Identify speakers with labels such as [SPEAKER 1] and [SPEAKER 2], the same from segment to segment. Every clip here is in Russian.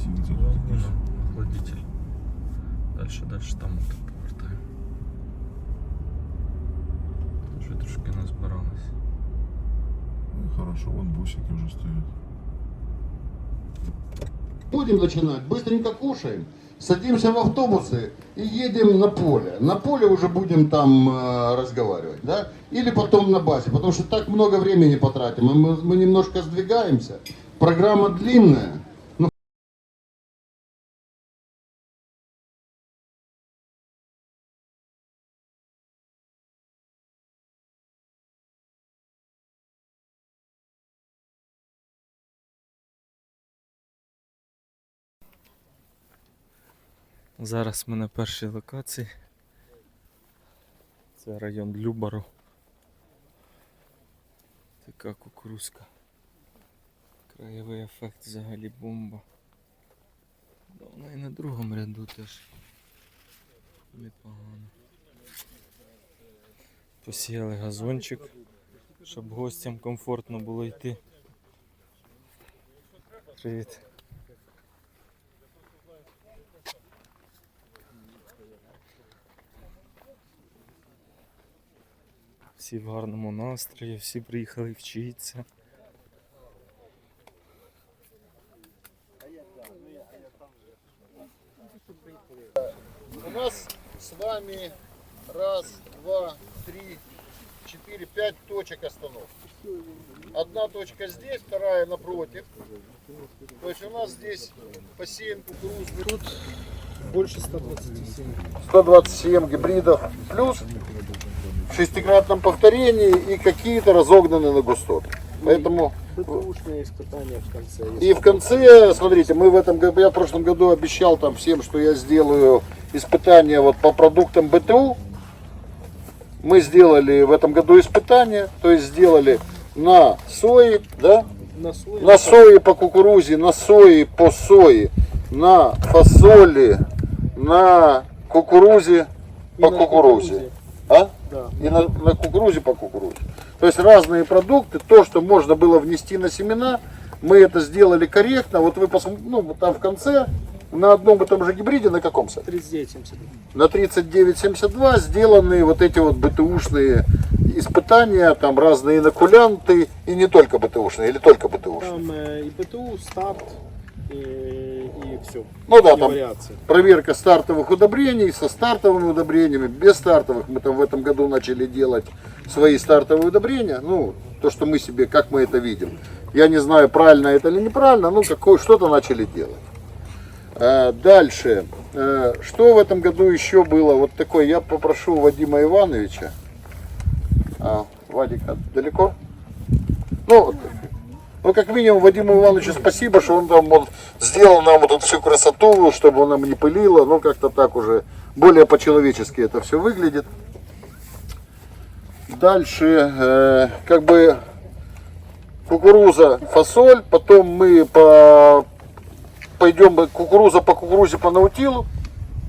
[SPEAKER 1] охладитель.
[SPEAKER 2] Ну, охладитель. Дальше, дальше там от повертаю. Вже трошки назбиралось.
[SPEAKER 1] Ну, хорошо, вон бусики уже стоят.
[SPEAKER 3] Будем начинать, быстренько кушаем, садимся в автобусы и едем на поле. На поле уже будем там э, разговаривать, да? Или потом на базе, потому что так много времени потратим. Мы, мы немножко сдвигаемся. Программа длинная.
[SPEAKER 2] Зараз ми на першій локації. Це район Любару. Така кукурузка. Краєвий ефект взагалі бомба. Да вона і на другому ряду теж. Непогано. Посіяли газончик, щоб гостям комфортно було йти. Привіт. Всі в гарному настрої, всі приїхали вчитися.
[SPEAKER 3] У нас с вами раз, два, три, четыре, пять точек остановки. Одна точка здесь, вторая напротив. То есть у нас здесь посеян кукурузный. Тут
[SPEAKER 4] Больше 127.
[SPEAKER 3] 127 гибридов плюс в шестикратном повторении и какие-то разогнаны на густоты. Поэтому
[SPEAKER 4] БТУшные испытания в конце.
[SPEAKER 3] и в конце, смотрите, мы в этом году, я в прошлом году обещал там всем, что я сделаю испытания вот по продуктам БТУ. Мы сделали в этом году испытания, то есть сделали на сои, да,
[SPEAKER 4] На слой.
[SPEAKER 3] на сои по кукурузе, на сои по сои, на фасоли, на кукурузе по
[SPEAKER 4] на
[SPEAKER 3] кукурузе. А?
[SPEAKER 4] Да.
[SPEAKER 3] И на, на кукурузе по кукурузе. То есть разные продукты, то, что можно было внести на семена, мы это сделали корректно. Вот вы посмотрите, ну, вот там в конце, на одном и том же гибриде, на каком сайте?
[SPEAKER 4] 39,70.
[SPEAKER 3] На 3972 сделаны вот эти вот БТУшные испытания, там разные инокулянты, и не только БТУшные, или только БТУшные.
[SPEAKER 4] Там э, и БТУ, старт, и, и все.
[SPEAKER 3] Ну да,
[SPEAKER 4] и
[SPEAKER 3] там
[SPEAKER 4] вариации.
[SPEAKER 3] проверка стартовых удобрений со стартовыми удобрениями, без стартовых. Мы там в этом году начали делать свои стартовые удобрения. Ну, то, что мы себе, как мы это видим. Я не знаю, правильно это или неправильно, ну, какое, что-то начали делать. А, Дальше. Э, Что в этом году еще было? Вот такой, я попрошу Вадима Ивановича. А, Вадик, а далеко? Ну, вот, ну, как минимум, Вадиму Ивановичу спасибо, что он там вот сделал нам вот эту всю красоту, чтобы она нам не пылила. Ну, как-то так уже более по-человечески это все выглядит. Дальше, э, как бы, кукуруза, фасоль. Потом мы по, пойдем кукуруза по кукурузе по наутилу,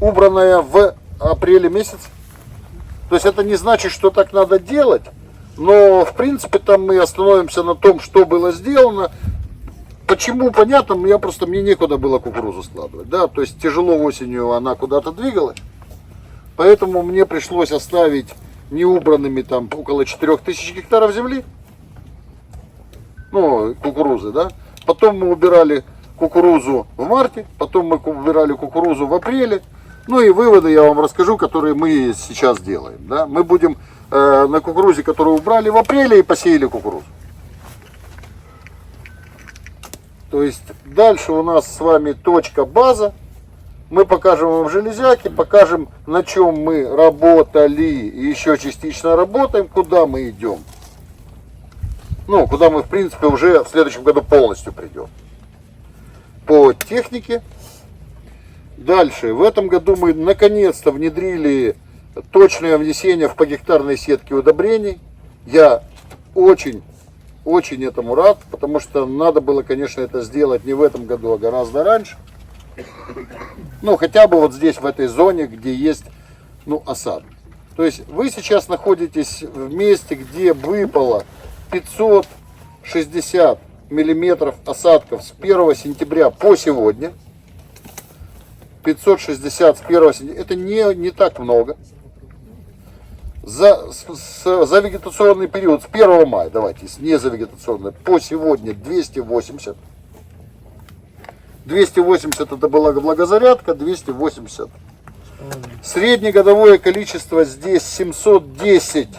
[SPEAKER 3] убранная в апреле месяце. То есть это не значит, что так надо делать, но в принципе там мы остановимся на том, что было сделано. Почему, понятно, я просто, мне некуда было кукурузу складывать, да, то есть тяжело осенью она куда-то двигалась, поэтому мне пришлось оставить неубранными там около 4000 гектаров земли, ну, кукурузы, да, потом мы убирали кукурузу в марте, потом мы убирали кукурузу в апреле, ну и выводы я вам расскажу, которые мы сейчас делаем. Да? Мы будем э, на кукурузе, которую убрали в апреле и посеяли кукурузу. То есть дальше у нас с вами точка база. Мы покажем вам железяки, покажем на чем мы работали и еще частично работаем, куда мы идем. Ну, куда мы в принципе уже в следующем году полностью придем. По технике Дальше. В этом году мы наконец-то внедрили точное внесение в погектарной сетки удобрений. Я очень, очень этому рад, потому что надо было, конечно, это сделать не в этом году, а гораздо раньше. Ну, хотя бы вот здесь, в этой зоне, где есть, ну, осад. То есть вы сейчас находитесь в месте, где выпало 560 миллиметров осадков с 1 сентября по сегодня. 560 с 1 сентября. Это не, не так много. За, с- за вегетационный период с 1 мая, давайте, с- не за вегетационный, по сегодня 280. 280 это была благозарядка, 280. Среднегодовое количество здесь 710.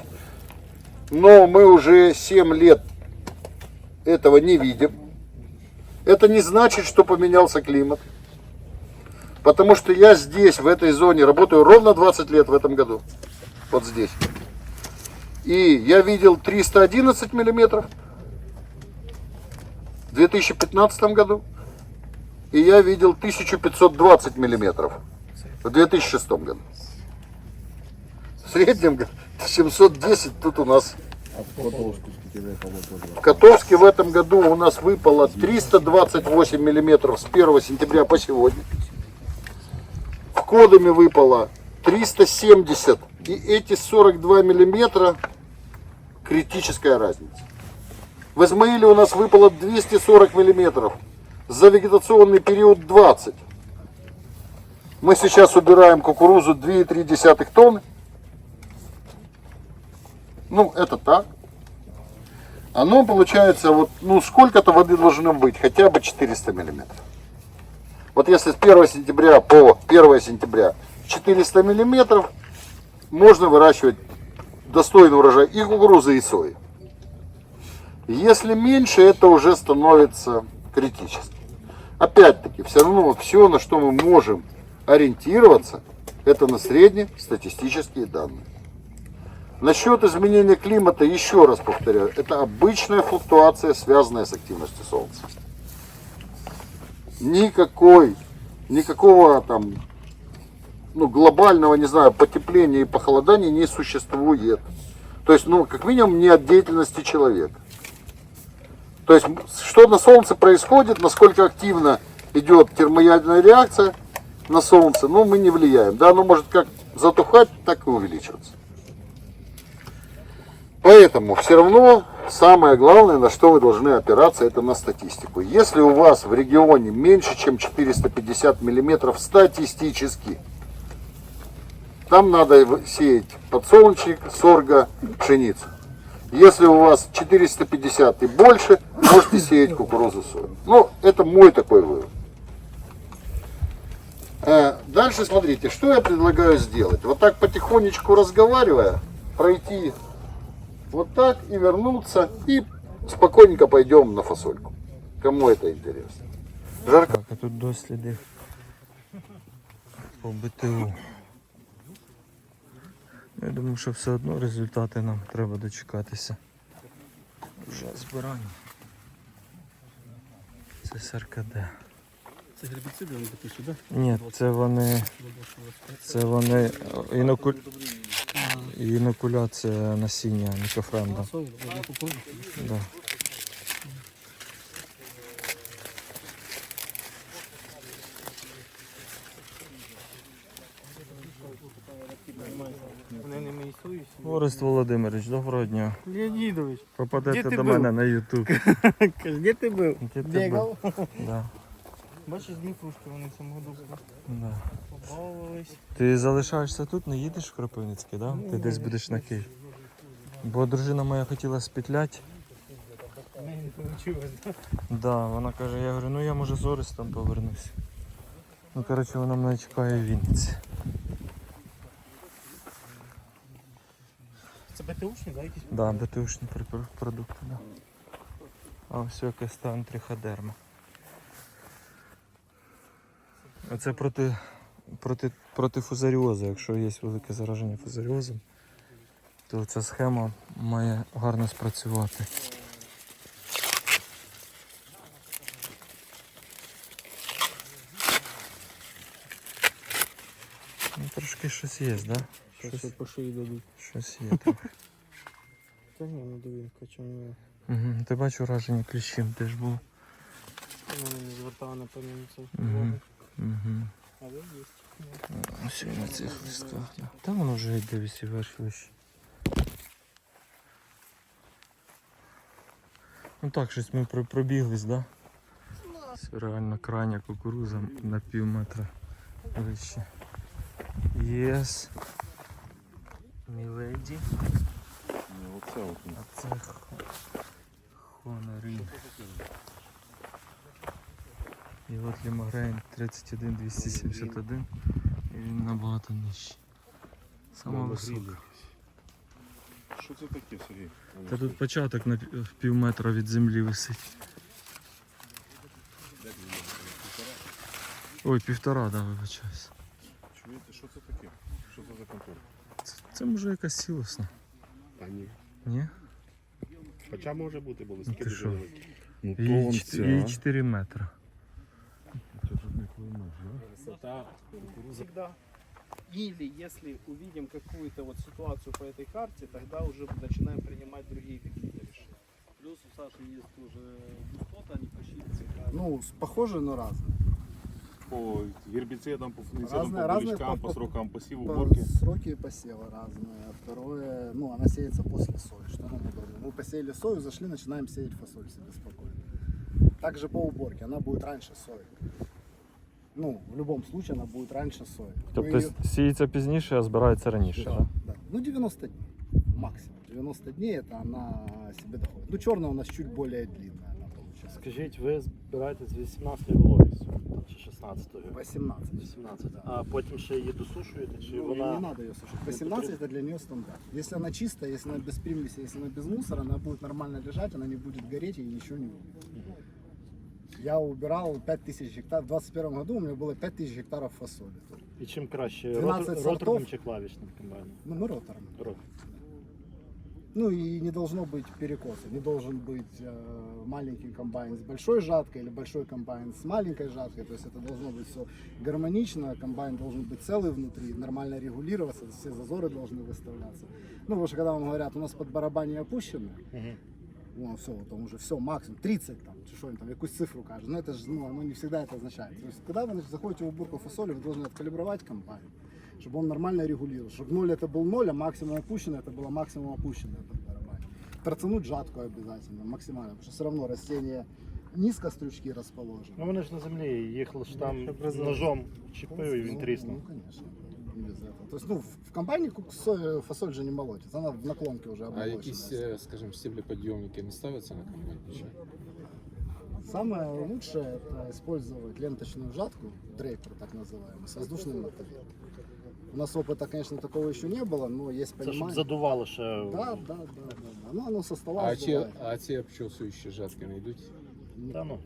[SPEAKER 3] Но мы уже 7 лет этого не видим. Это не значит, что поменялся климат. Потому что я здесь, в этой зоне, работаю ровно 20 лет в этом году. Вот здесь. И я видел 311 миллиметров в 2015 году. И я видел 1520 миллиметров в 2006 году. В среднем г- 710 тут у нас. В Котовске в этом году у нас выпало 328 миллиметров с 1 сентября по сегодня. В Кодаме выпало 370. И эти 42 миллиметра критическая разница. В Измаиле у нас выпало 240 миллиметров. За вегетационный период 20. Мы сейчас убираем кукурузу 2,3 тонны. Ну, это так. Оно получается, вот, ну, сколько-то воды должно быть, хотя бы 400 миллиметров. Вот если с 1 сентября по 1 сентября 400 миллиметров, можно выращивать достойный урожай и кукурузы, и сои. Если меньше, это уже становится критически. Опять-таки, все равно все, на что мы можем ориентироваться, это на среднестатистические данные. Насчет изменения климата, еще раз повторяю, это обычная флуктуация, связанная с активностью Солнца. Никакой, никакого там, ну, глобального, не знаю, потепления и похолодания не существует. То есть, ну, как минимум, не от деятельности человека. То есть, что на Солнце происходит, насколько активно идет термоядерная реакция на Солнце, ну, мы не влияем. Да, оно может как затухать, так и увеличиваться. Поэтому все равно самое главное, на что вы должны опираться, это на статистику. Если у вас в регионе меньше, чем 450 миллиметров статистически, там надо сеять подсолнечник, сорго, пшеницу. Если у вас 450 и больше, можете сеять кукурузу, сою. Ну, это мой такой вывод. Э, Дальше смотрите, что я предлагаю сделать. Вот так потихонечку разговаривая, пройти вот так и вернуться, и спокойненько пойдем на фасольку. Кому это интересно. Жарко.
[SPEAKER 2] Так, а тут досліди по БТУ. Я думаю, що все одно результати нам треба дочекатися. Вже збирання. Це СРКД.
[SPEAKER 4] Це гербіциди вони такі сюди.
[SPEAKER 2] Ні, це вони. Це вони е, іноку... інокуляція насіння мікрофренда. Да. Орест Володимирович, доброго дня.
[SPEAKER 4] Леонідович,
[SPEAKER 2] Попадете до мене на Ютуб.
[SPEAKER 4] де ти був? Бігав?
[SPEAKER 2] Да,
[SPEAKER 4] Бачиш, Дніпрушки вони в цьому году
[SPEAKER 2] да.
[SPEAKER 4] побалувались.
[SPEAKER 2] Ти залишаєшся тут, не їдеш в Кропивницький, да? Ти десь будеш на Київ. Бо дружина моя хотіла спітляти.
[SPEAKER 4] Не вийшло.
[SPEAKER 2] Да, вона каже, я говорю, ну я може з Орестом повернусь. Ну коротше, вона мене чекає в Вінниці.
[SPEAKER 4] Це БТУшні, да, якісь?
[SPEAKER 2] Да, БТУшні продукти, да. А ось якась там триходерма. Це проти, проти, проти фузаріозу. Якщо є велике зараження фузаріозом, то ця схема має гарно спрацювати. Ну, трошки щось є, так? Да?
[SPEAKER 4] Щось по шиї дадуть.
[SPEAKER 2] Щось є трохи.
[SPEAKER 4] Та ні, ну довінка, чому
[SPEAKER 2] Угу. Ти бачу враження кліщем теж було.
[SPEAKER 4] вони не звертали, на увагу.
[SPEAKER 2] Угу.
[SPEAKER 4] Але є.
[SPEAKER 2] Ось на цих листках. Там воно вже йде лише. Ну так, щось ми пробіглись, да? Це реально крайня кукуруза на пів метра Вище. Єс. Міледі.
[SPEAKER 1] Ну.
[SPEAKER 2] А це Хонорі. І от Лімагрейн 31271. І він набагато нижчий. Сама висока.
[SPEAKER 1] Що це таке, Сергій?
[SPEAKER 2] Та тут початок на пів- метра від землі висить. Ой, півтора, да, вибачаюсь.
[SPEAKER 1] Чуєте, що це таке? Що це за контор?
[SPEAKER 2] Це, це може якась сілосна.
[SPEAKER 5] Та ні.
[SPEAKER 2] Ні?
[SPEAKER 5] Хоча може бути, бо листки дуже великі.
[SPEAKER 1] Ну,
[SPEAKER 2] Їй, чт- їй 4 метри.
[SPEAKER 1] Це тут не клеймеш, да?
[SPEAKER 4] Высота всегда. Или если увидим какую-то вот ситуацию по этой карте, тогда уже начинаем принимать другие какие-то решения.
[SPEAKER 6] Плюс у Саши есть уже густота, они почти цвета.
[SPEAKER 4] Ну, с- похожие, но разные.
[SPEAKER 1] По гербіцидам, по фунгіцидам,
[SPEAKER 4] Разные-
[SPEAKER 1] по
[SPEAKER 4] разные
[SPEAKER 1] болячкам,
[SPEAKER 4] по-
[SPEAKER 1] по срокам посіву,
[SPEAKER 4] По-
[SPEAKER 1] уборки.
[SPEAKER 4] Сроки посева разные. А Второе, ну, она сеется после сои, что нам удобно. Мы посеяли сою, зашли, начинаем сеять фасоль себе спокойно. Также по уборке, она будет раньше сои. Ну, в любом случае она будет раньше сои. Мы
[SPEAKER 2] Тобто
[SPEAKER 4] её-
[SPEAKER 2] сіється пізніше, а збирається раніше, так?
[SPEAKER 4] Да. Ну, 90 дней максимум. 90 дней это она себе доходит. Ну, черная у нас чуть более длинная она получается.
[SPEAKER 7] Скажіть, ви збираєте з 18 вологістю чи 16
[SPEAKER 4] 18.
[SPEAKER 7] 18. А потім ще її досушуєте, чи
[SPEAKER 4] Ну,
[SPEAKER 7] вона
[SPEAKER 4] Не надо ее сушить. 18 это для нее стандарт. Если она чистая, если она без примеси, если она без мусора, она будет нормально лежать, она не будет гореть и ничего не будет. Я убирал 5000 гектаров. В 2021 году у меня было 5000 гектаров фасоли.
[SPEAKER 7] і чим краще
[SPEAKER 4] 12
[SPEAKER 7] ротор-
[SPEAKER 4] сортов.
[SPEAKER 7] роторним чи клавішним комбайном?
[SPEAKER 4] Ну, мы ротором.
[SPEAKER 7] Ротор.
[SPEAKER 4] Ну и не должно быть перекоса. Не должен быть э, маленький комбайн с большой жаткой или большой комбайн с маленькой жаткой. То есть это должно быть все гармонично. Комбайн должен быть целый внутри, нормально регулироваться, все зазоры должны выставляться. Ну, потому что когда вам говорят, у нас под барабане опущены,
[SPEAKER 7] Мгм.
[SPEAKER 4] ну все, там уже все, максимум 30 там, чи що він там, якусь цифру каже. Ну это же, ну, оно не всегда это означает. То есть, когда вы значит, заходите в уборку фасоли, вы должны откалибровать комбайн, чтобы он нормально регулировал. Чтобы ноль это был ноль, а максимум опущено это было максимум опущено под барабане. Торцануть жатку обязательно, максимально, потому что все равно растение низко стрючки расположены.
[SPEAKER 7] Ну вони ж на землі, їх лише там
[SPEAKER 4] Щоб розуміти.
[SPEAKER 7] ножом чіпив і він
[SPEAKER 4] Ну,
[SPEAKER 7] тріснув.
[SPEAKER 4] Ну, конечно. не Без этого. То есть, ну, в- в комбайне ку- со- фасоль же не молотится, она в наклонке уже
[SPEAKER 8] А
[SPEAKER 4] обмолочена.
[SPEAKER 8] якісь, е, скажімо, стеблеподйомники не ставляться на комбайн? Чи?
[SPEAKER 4] Самое лучшее это использовать ленточную жатку, дрейпер так называемый, с воздушным мотовилом. У нас опыта, конечно, такого еще не было, но есть
[SPEAKER 7] Це щоб
[SPEAKER 4] понимание.
[SPEAKER 7] задувало ще.
[SPEAKER 4] Да, да, да, да, да. Ну, оно со стола
[SPEAKER 8] А ці,
[SPEAKER 4] сдувает.
[SPEAKER 8] а ці обчосуючі жатки не йдуть?
[SPEAKER 7] Та ну.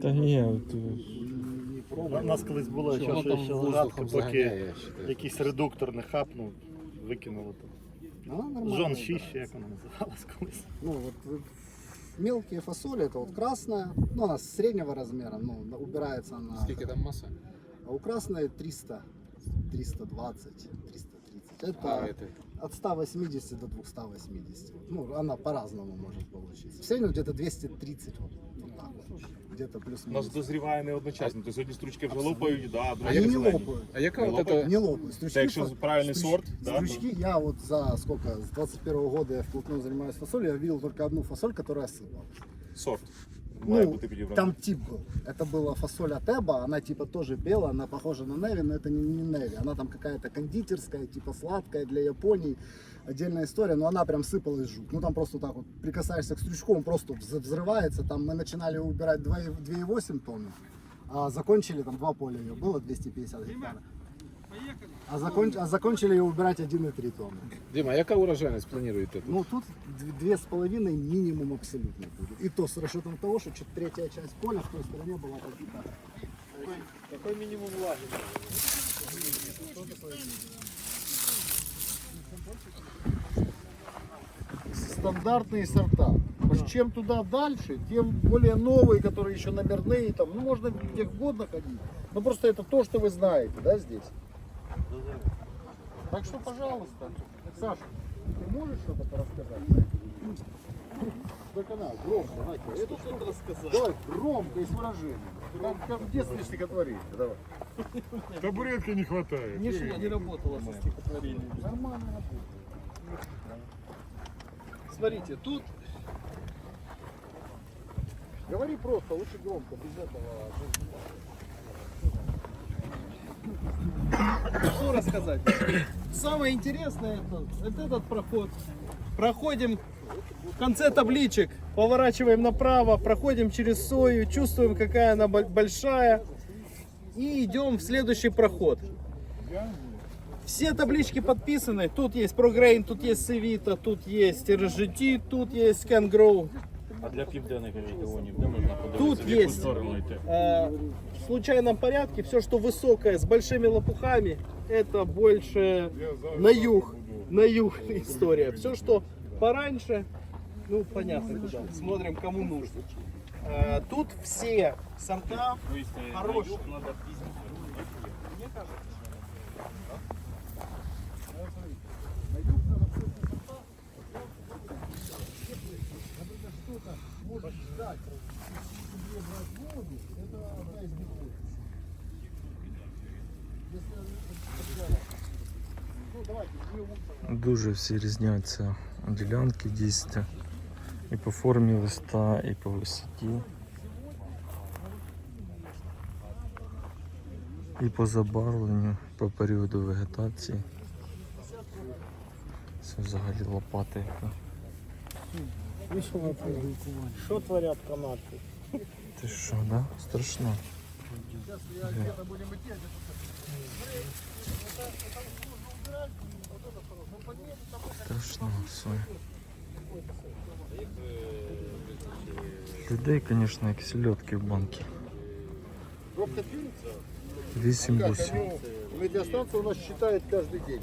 [SPEAKER 2] Та ні, от, е,
[SPEAKER 4] Не, не
[SPEAKER 7] у нас колись було, що
[SPEAKER 8] там
[SPEAKER 7] ще лежатка, поки якийсь редуктор не хапнув, викинуло там.
[SPEAKER 4] Она нормальная,
[SPEAKER 7] Жон
[SPEAKER 4] да.
[SPEAKER 7] 6, як вона називалась колись.
[SPEAKER 4] Ну, вот мелкие фасоли, это вот красная, ну, она среднего размера, ну, на- убирается она.
[SPEAKER 8] Скільки там маса?
[SPEAKER 4] А у красной 300, 320, 330. Это
[SPEAKER 8] А, это,
[SPEAKER 4] от 180 до 280. Ну, она по-разному может получиться. В среднем где-то 230 вот, вот так вот. Где-то
[SPEAKER 1] У нас
[SPEAKER 4] плюс-минус.
[SPEAKER 1] дозріває не одночасно. Тобто сьогодні стручки вже лопають, да, а другі
[SPEAKER 4] Они не
[SPEAKER 1] зелені.
[SPEAKER 4] лопают.
[SPEAKER 8] а яка
[SPEAKER 1] Не
[SPEAKER 8] от
[SPEAKER 1] лопає?
[SPEAKER 8] это,
[SPEAKER 4] Не лопают. Стручки,
[SPEAKER 1] Це якщо
[SPEAKER 4] фа-
[SPEAKER 1] правильний
[SPEAKER 4] стручки-
[SPEAKER 1] сорт, да,
[SPEAKER 4] Стручки, я вот за сколько, с 21 года я вплотную занимаюсь фасолью, я видел только одну фасоль, которая сыпалась.
[SPEAKER 1] сорт. Має
[SPEAKER 4] Ну,
[SPEAKER 1] бути підібраний.
[SPEAKER 4] там тип был. Это была фасоль Атеба, она типа тоже белая, она похожа на Неви, но это не, не Неви. Она там какая-то кондитерская, типа сладкая для Японии. Отдельная история, но она прям сыпалась жуть. Ну там просто так вот прикасаешься к стручку, он просто вз- взрывается. Там мы начинали убирать 2,8 2,8 тонн, а закончили там два поля ее было 250 гектаров. А, закон- а закончили ее убирать 1,3 тонны.
[SPEAKER 8] Дима, а яка урожайність плануєте тут?
[SPEAKER 4] Ну тут д- две с половиной минимум абсолютно будет. И то с расчетом того, что чуть третья часть поля в той стороне была побита.
[SPEAKER 7] Який мінімум влаги?
[SPEAKER 3] стандартные сорта. Потому что чем туда дальше, тем более новые, которые еще номерные, там, ну можно где угодно ходить. Но просто это то, что вы знаете, да, здесь. Так что, пожалуйста, Саша, ты можешь что-то рассказать? Только надо, громко, Надя. Это что-то рассказать. Давай, громко и с выражением. Как, как в детстве стихотворение. Давай.
[SPEAKER 1] Табуретки не хватает.
[SPEAKER 6] Не, не работала со стихотворением.
[SPEAKER 3] Нормально работает.
[SPEAKER 6] Смотрите, тут
[SPEAKER 3] Говори просто, лучше громко, без этого.
[SPEAKER 6] Что рассказать? Самое интересное это, это этот проход. Проходим в конце табличек, поворачиваем направо, проходим через сою, чувствуем, какая она бо- большая. И идем в следующий проход. Все таблички подписаны. Тут есть Прогрейн, тут есть Севита, тут есть RGT, тут есть Scangrow.
[SPEAKER 7] А для південних регіонів, де можна подивитися,
[SPEAKER 6] Тут
[SPEAKER 7] в яку
[SPEAKER 6] є.
[SPEAKER 7] сторону йти?
[SPEAKER 6] Э, в случайном порядке все, что высокое с большими лопухами, это больше на юг, на юг история. Все, что пораньше, ну понятно куда. Смотрим, кому нужно. Э, тут все сорта хорошие.
[SPEAKER 2] Дуже всі різняться ділянки дійсно. І по формі листа, і по висоті. І по забарвленню, по періоду вегетації. Це взагалі лопати.
[SPEAKER 7] Що творять канадки?
[SPEAKER 2] Ти що, да? Страшно. Страшно все. Людей, звісно, як сільотки в банки.
[SPEAKER 3] Пробка двинется?
[SPEAKER 2] 8
[SPEAKER 3] Как,
[SPEAKER 2] 8
[SPEAKER 3] они, медиастанция у нас считает каждый день.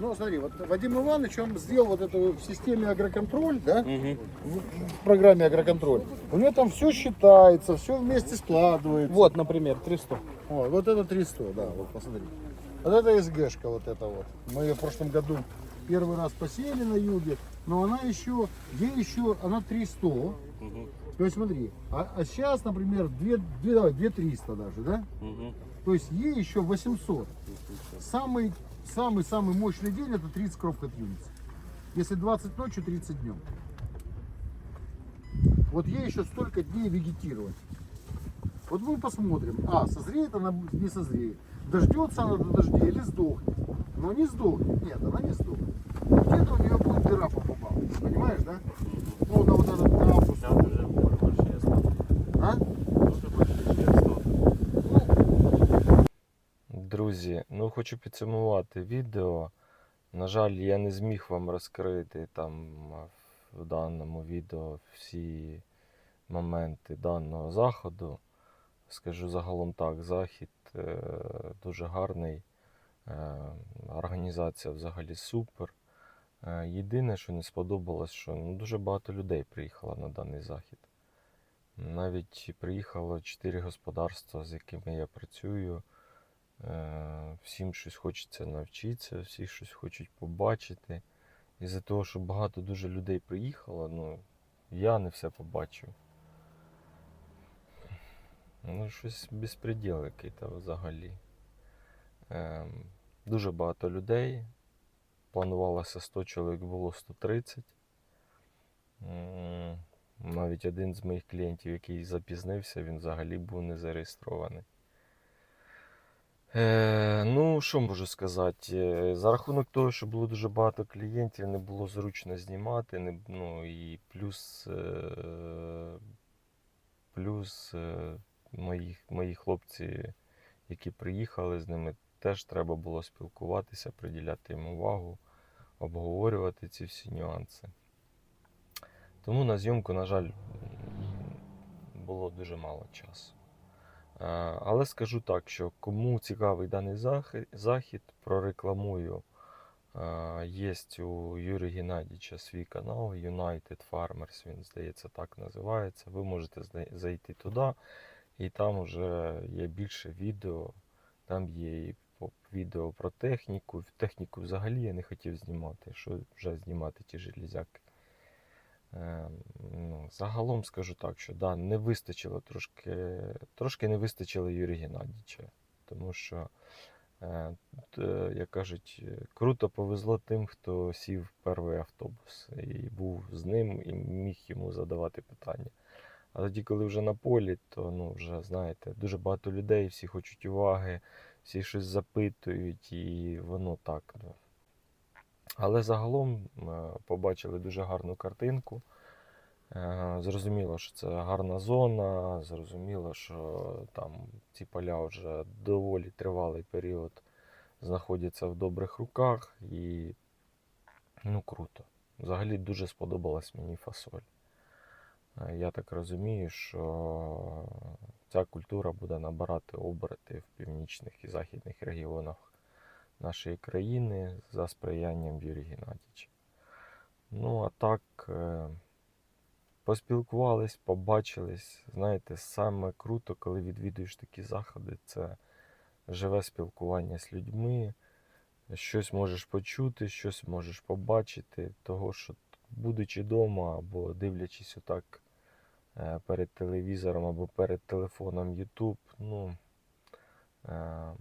[SPEAKER 3] Ну, смотри, вот Вадим Иванович, он сделал вот это в системе агроконтроль, да? В, в программе агроконтроль. У него там все считается, все вместе складывается.
[SPEAKER 6] Вот, например, 300.
[SPEAKER 3] О, вот это 300, да, вот посмотри. Вот это СГшка, вот это вот. Мы ее в прошлом году первый раз посеяли на юге, но она еще, ей еще, она 300. То есть смотри, а, а сейчас, например, 2, 2, давай, 2 300 даже, да? То есть ей еще 800. Самый, самый, самый мощный день это 30 кропкот юниц. Если 20 ночью, 30 днем. Вот ей еще столько дней вегетировать. Вот мы посмотрим, а, созреет она, не созреет. Дождется она до дождей или сдохнет. Но не сдохнет, нет, она не сдохнет. Где-то у нее будет дыра по бокам, понимаешь, да? Ну, на вот этот на август. А?
[SPEAKER 2] Друзі, ну хочу підсумувати відео. На жаль, я не зміг вам розкрити там в даному відео всі моменти даного заходу. Скажу загалом так, захід дуже гарний. Е, організація взагалі супер. Е, єдине, що не сподобалось, що ну, дуже багато людей приїхало на даний захід. Навіть приїхало 4 господарства, з якими я працюю. Е, Всім щось хочеться навчитися, всі щось хочуть побачити. Із-за того, що багато дуже людей приїхало, ну, я не все побачив. Ну, щось безпреділ який-то взагалі. Ем, дуже багато людей. Планувалося 100 чоловік, було 130. М, Навіть один з моїх клієнтів, який запізнився, він взагалі був не зареєстрований. Е, ну, що можу сказати? Е, За рахунок того, що було дуже багато клієнтів, не було зручно знімати. Не, ну, і плюс, е, плюс е, мої, мої хлопці, які приїхали з ними, теж треба було спілкуватися, приділяти їм увагу, обговорювати ці всі нюанси. Тому на зйомку, на жаль, було дуже мало часу. Е, Але скажу так, що кому цікавий даний захід, прорекламую. Е, Є у Юрія Геннадійовича свій канал United Farmers, він, здається, так називається. Ви можете зайти туди, і там вже є більше відео. Там є і відео про техніку. Техніку взагалі я не хотів знімати, що вже знімати ті железяки. Е, ну, загалом скажу так, що да, не вистачило трошки, трошки не вистачило Юрія Геннадійовича. Тому що, е, т- як кажуть, е, круто повезло тим, хто сів в перший автобус і був з ним і міг йому задавати питання. А тоді, коли вже на полі, то ну, вже знаєте, дуже багато людей, всі хочуть уваги, всі щось запитують, і воно так. Але загалом е, побачили дуже гарну картинку. Е, Зрозуміло, що це гарна зона, зрозуміло, що там ці поля вже доволі тривалий період знаходяться в добрих руках і ну круто. Взагалі дуже сподобалась мені фасоль. Е, Я так розумію, що ця культура буде набирати оберти в північних і західних регіонах нашої країни за сприянням Юрія Геннадійовича. Ну, а так, е, поспілкувались, побачились. Знаєте, саме круто, коли відвідуєш такі заходи, це живе спілкування з людьми. Щось можеш почути, щось можеш побачити, того, що будучи вдома або дивлячись отак перед телевізором або перед телефоном YouTube, ну, е,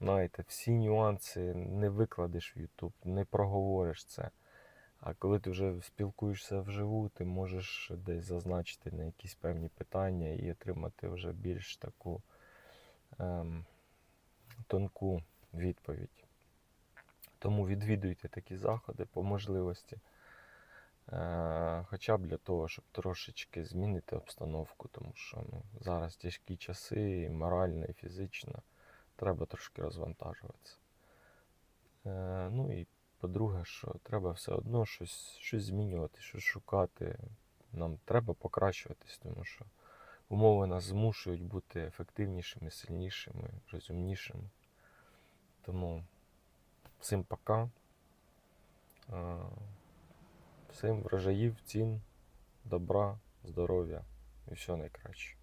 [SPEAKER 2] знаєте, всі нюанси не викладеш в YouTube, не проговориш це. А коли ти вже спілкуєшся вживу, ти можеш десь зазначити на якісь певні питання і отримати вже більш таку ем, тонку відповідь. Тому відвідуйте такі заходи по можливості. Е, хоча б для того, щоб трошечки змінити обстановку, тому що ну, зараз тяжкі часи, і морально, і фізично. Треба трошки розвантажуватися. Е, ну і по-друге, що треба все одно щось, щось змінювати, щось шукати. Нам треба покращуватись, тому що умови нас змушують бути ефективнішими, сильнішими, розумнішими. Тому всім пока. Е, Всім врожаїв, цін, добра, здоров'я і всього найкраще.